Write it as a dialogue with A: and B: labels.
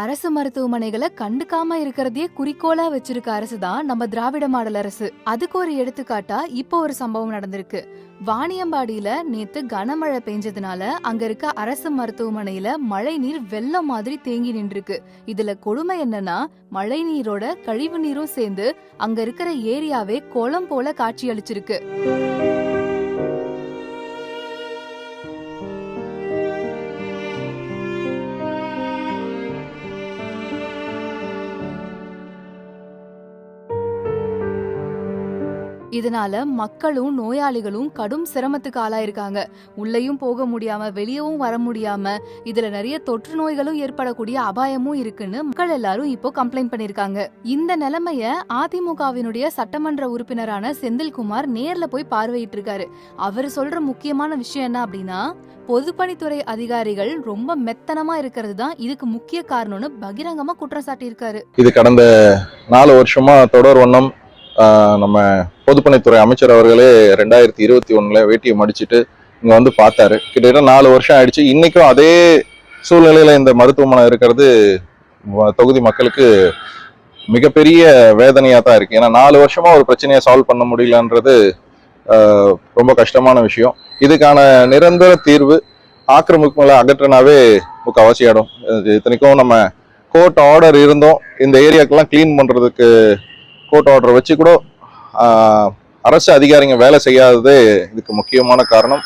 A: அரசு மருத்துவமனைகளை கண்டுக்காம இருக்கிறதையே குறிக்கோளா வச்சிருக்க அரசு தான் நம்ம திராவிட மாடல் அரசு. அதுக்கு ஒரு எடுத்துக்காட்டா இப்போ ஒரு சம்பவம் நடந்திருக்கு. வாணியம்பாடியில நேத்து கனமழை பெஞ்சதுனால அங்க இருக்க அரசு மருத்துவமனையில மழை நீர் வெள்ளம் மாதிரி தேங்கி நின்றுருக்கு. இதுல கொடுமை என்னன்னா மழை நீரோட கழிவு நீரும் சேர்ந்து அங்க இருக்கிற ஏரியாவே குளம் போல காட்சி இதனால மக்களும் நோயாளிகளும் கடும் சிரமத்துக்கு ஆளாயிருக்காங்க. உள்ளேயும் போக முடியாம வெளியவும் வர முடியாம இதுல நிறைய தொற்று நோய்களும் ஏற்படக்கூடிய அபாயமும் இருக்குன்னு மக்கள் எல்லாரும் இப்போ கம்ப்ளைண்ட் பண்ணிருக்காங்க இந்த நிலைமைய அதிமுகவினுடைய சட்டமன்ற உறுப்பினரான செந்தில்குமார் நேர்ல போய் பார்வையிட்டு இருக்காரு அவர் சொல்ற முக்கியமான விஷயம் என்ன அப்படின்னா பொதுப்பணித்துறை அதிகாரிகள் ரொம்ப மெத்தனமா இருக்கிறது தான் இதுக்கு முக்கிய காரணம்னு பகிரங்கமா குற்றம் சாட்டியிருக்காரு.
B: இது கடந்த நாலு வருஷமா தொடர் வண்ணம் நம்ம பொதுப்பணித்துறை அமைச்சர் அவர்களே ரெண்டாயிரத்தி இருபத்தி ஒன்றில் வேட்டியை மடிச்சுட்டு இங்கே வந்து பார்த்தாரு. கிட்டத்தட்ட நாலு வருஷம் ஆயிடுச்சு. இன்றைக்கும் அதே சூழ்நிலையில் இந்த மருத்துவமனை இருக்கிறது தொகுதி மக்களுக்கு மிகப்பெரிய வேதனையாக தான் இருக்குது ஏன்னா நாலு வருஷமாக ஒரு பிரச்சனையை சால்வ் பண்ண முடியலன்றது ரொம்ப கஷ்டமான விஷயம். இதுக்கான நிரந்தர தீர்வு ஆக்கிரமிப்புகளை அகற்றினாவே முக்கால்வாசி இடம் இத்தனைக்கும் நம்ம கோர்ட் ஆர்டர் இருந்தோம். இந்த ஏரியாக்கெல்லாம் க்ளீன் பண்ணுறதுக்கு கோர்ட் ஆர்டர் வச்சு கூட அரசு அதிகாரிங்க வேலை செய்யாதது இதுக்கு முக்கியமான காரணம்.